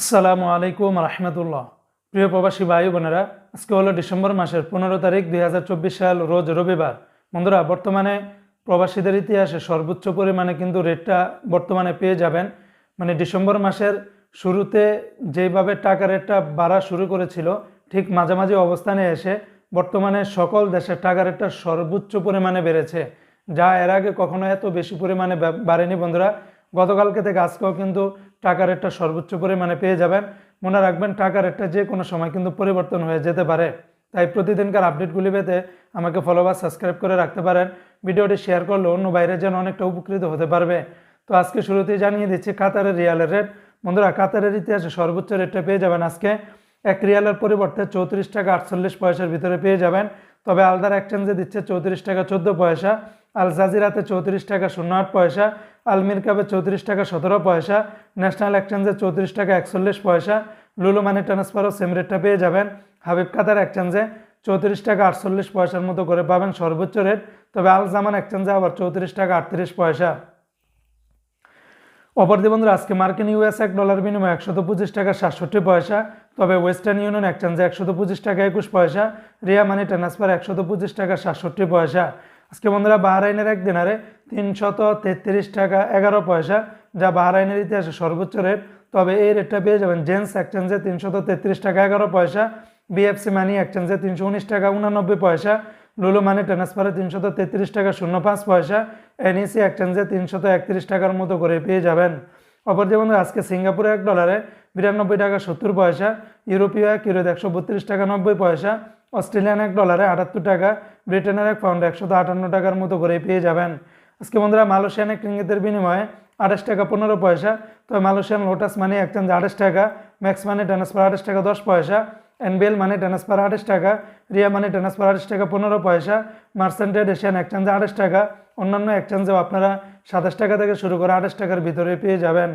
আসসালামু আলাইকুম রহমতুল্লাহ। প্রিয় প্রবাসী ভাই বোনেরা, আজকে হলো ডিসেম্বর মাসের পনেরো তারিখ দুই হাজার চব্বিশ সাল, রোজ রবিবার। বন্ধুরা, বর্তমানে প্রবাসীদের ইতিহাসে সর্বোচ্চ পরিমাণে কিন্তু রেটটা বর্তমানে পেয়ে যাবেন। মানে ডিসেম্বর মাসের শুরুতে যেইভাবে টাকা রেটটা বাড়া শুরু করেছিল, ঠিক মাঝামাঝি অবস্থানে এসে বর্তমানে সকল দেশের টাকা রেটটা সর্বোচ্চ পরিমাণে বেড়েছে। যা এর আগে কখনো এত বেশি পরিমাণে বাড়েনি বন্ধুরা। গতকালকে থেকে আজকেও কিন্তু টাকা রেটটা সর্বোচ্চ পরিমাণে পেয়ে যাবেন। মনে রাখবেন, টাকা রেটটা যে কোনো সময় কিন্তু পরিবর্তন হয়ে যেতে পারে। তাই প্রতিদিনকার আপডেটগুলি পেতে আমাকে ফলো বা সাবস্ক্রাইব করে রাখতে পারেন। ভিডিওটি শেয়ার করলে অন্য বাইরে যেন অনেকটা উপকৃত হতে পারবে। তো আজকে শুরুতেই জানিয়ে দিচ্ছি, কাতারের রিয়ালের রেট বন্ধুরা, কাতারের ইতিহাসে সর্বোচ্চ রেটটা পেয়ে যাবেন আজকে। এক রিয়ালের পরিবর্তে চৌত্রিশ টাকা আটচল্লিশ পয়সার ভিতরে পেয়ে যাবেন। তবে আলদার এক্সচেঞ্জে দিচ্ছে চৌত্রিশ টাকা চোদ্দ পয়সা। আল জাজিরাতে চৌত্রিশ টাকা শূন্য আট পয়সা। আলমির কাপে চৌত্রিশ টাকা, সতেরো পয়সা। ন্যাশনাল এক্সচেঞ্জে চৌত্রিশ টাকা, একচল্লিশ পয়সা। লুলু মানি ট্রান্সফারও সেম রেটটা পেয়ে যাবেন। হাবিব কাতার এক্সচেঞ্জে চৌত্রিশ টাকা, আটচল্লিশ পয়সার মতো করে পাবেন সর্বোচ্চ রেট। তবে আল জামান এক্সচেঞ্জে আবার চৌত্রিশ টাকা, আটত্রিশ পয়সা। অপরদি বন্ধুরা, আজকে মার্কিন ইউএস এক ডলার বিনিময়ে একশত পঁচিশ টাকা, সাতষট্টি পয়সা। তবে ওয়েস্টার্ন ইউনিয়ন এক্সচেঞ্জে একশত পঁচিশ টাকা, একুশ পয়সা। রিয়া মানি ট্রান্সফার একশত পঁচিশ টাকা, সাতষট্টি পয়সা। আজকে বন্ধুরা বাহরাইনের এক দিনারে তিনশত তেত্রিশ টাকা এগারো পয়সা, যা বাহরাইনের ইতিহাসে সর্বোচ্চ রেট তবে এই রেটটা পেয়ে যাবেন জেন্টস এক্সচেঞ্জে তিনশত তেত্রিশ টাকা এগারো পয়সা বিএফসি মানি এক্সচেঞ্জে তিনশো উনিশ টাকা উনানব্বই পয়সা লুলু মানি ট্রান্সফারে তিনশত তেত্রিশ টাকা শূন্য পাঁচ পয়সা এনইসি এক্সচেঞ্জে তিনশত একত্রিশ টাকার মতো করে পেয়ে যাবেন। অপর যে বন্ধুরা আজকে সিঙ্গাপুরে এক ডলারে বিরানব্বই টাকা সত্তর পয়সা, ইউরোপীয় এক ইউরোতে একশো বত্রিশ টাকা নব্বই পয়সা, অস্ট্রেলিয়ান এক ডলারে আটাত্তর টাকা, ব্রিটেনের এক পাউন্ড একশত আটান্ন টাকার মতো করে পেয়ে যাবেন। আজকে বন্ধুরা, মালয়েশিয়ান এক রিঙ্গিতের বিনিময়ে আঠাশ টাকা পনেরো পয়সা, তবে মালয়েশিয়ান লোটাস মানি এক্সচেঞ্জ আঠাশ টাকা, ম্যাক্স মানি ট্রান্সফার আঠাশ টাকা দশ পয়সা এনবিএল মানে ট্রান্সফার আঠাশ টাকা, রিয়া মানে ট্রান্সফার আঠাশ টাকা, পনেরো পয়সা। মার্সেন্টেড এশিয়ান এক্সচেঞ্জে আঠাশ টাকা, অন্যান্য এক্সচেঞ্জেও আপনারা সাতাশ টাকা থেকে শুরু করে আঠাশ টাকার ভিতরে পেয়ে যাবেন।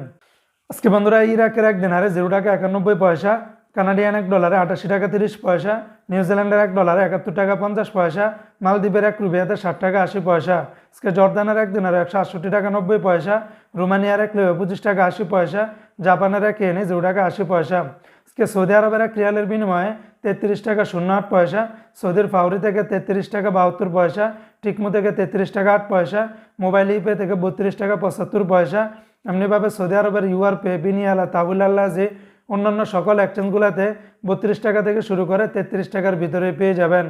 আজকে বন্ধুরা, ইরাকের এক দিনারে জিরো টাকা একানব্বই পয়সা, কানাডিয়ান এক ডলারে আটাশি টাকা তিরিশ পয়সা নিউজিল্যান্ডের এক ডলারে একাত্তর টাকা পঞ্চাশ পয়সা, মালদ্বীপের এক রুবিয়াতে ষাট টাকা আশি পয়সা। আজকে জর্দানের এক দিনারে একশো আটষট্টি টাকা নব্বই পয়সা, রোমানিয়ার এক লেবে পঁচিশ টাকা আশি পয়সা, জাপানের এক এনে জিরো টাকা আশি পয়সা। আজকে সৌদি আরবের এক রিয়ালের বিনিময়ে তেত্রিশ টাকা শূন্য আট পয়সা, সৌদির ফাউরি থেকে তেত্রিশ টাকা বাহাত্তর পয়সা, টিকমো থেকে তেত্রিশ টাকা আট পয়সা, মোবাইল ইপে থেকে বত্রিশ টাকা পঁচাত্তর পয়সা। এমনিভাবে সৌদি আরবের ইউআর পে বিনিয়ালা, তাবুল আল্লাহ যে অন্যান্য সকল অ্যাকচেঞ্জগুলোতে বত্রিশ টাকা থেকে শুরু করে তেত্রিশ টাকার ভিতরে পেয়ে যাবেন।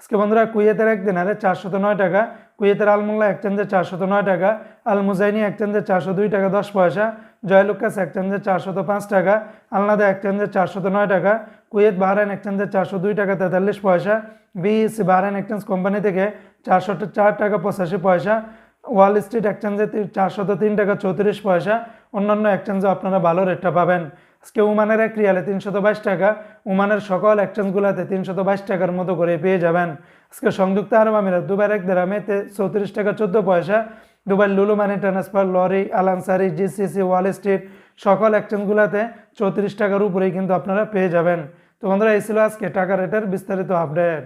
আজকে বন্ধুরা কুয়েতের এক দিনারে চারশত নয় টাকা। কুয়েতের আলমোল্লা এক্সচেঞ্জে চারশত নয় টাকা। আল মুজাইনি এক্সচেঞ্জে চারশো দুই টাকা দশ পয়সা। জয়লুকাস এক্সচেঞ্জে চারশত পাঁচ টাকা। আলনাদা এক্সচেঞ্জে চারশত নয় টাকা। কুয়েত বাহরাইন এক্সচেঞ্জে চারশো দুই টাকা তেতাল্লিশ পয়সা। বিইসি বাহরাইন এক্সচেঞ্জ কোম্পানি থেকে চারশো চার টাকা পঁচাশি পয়সা। ওয়াল স্ট্রিট এক্সচেঞ্জে চারশত তিন টাকা চৌত্রিশ পয়সা। অন্যান্য এক্সচেঞ্জে আপনারা ভালো রেটটা পাবেন। আজকে উমানের এক রিয়ালে তিনশত বাইশ টাকা, উমানের সকল এক্সচেঞ্জগুলোতে তিনশত বাইশ টাকার মতো করে পেয়ে যাবেন। আজকে সংযুক্ত আরব আমিরাত দুবার এক দেরামে চৌত্রিশ টাকা চোদ্দ পয়সা Dubai Lulu money transfer, Lari, Al Ansari, GCC, wall street সকল এক্সচেঞ্জগুলোতে চৌত্রিশ টাকার উপরেই কিন্তু আপনারা পেয়ে যাবেন। তো বন্ধুরা, এই ছিল আজকে টাকা রেটের বিস্তারিত আপডেট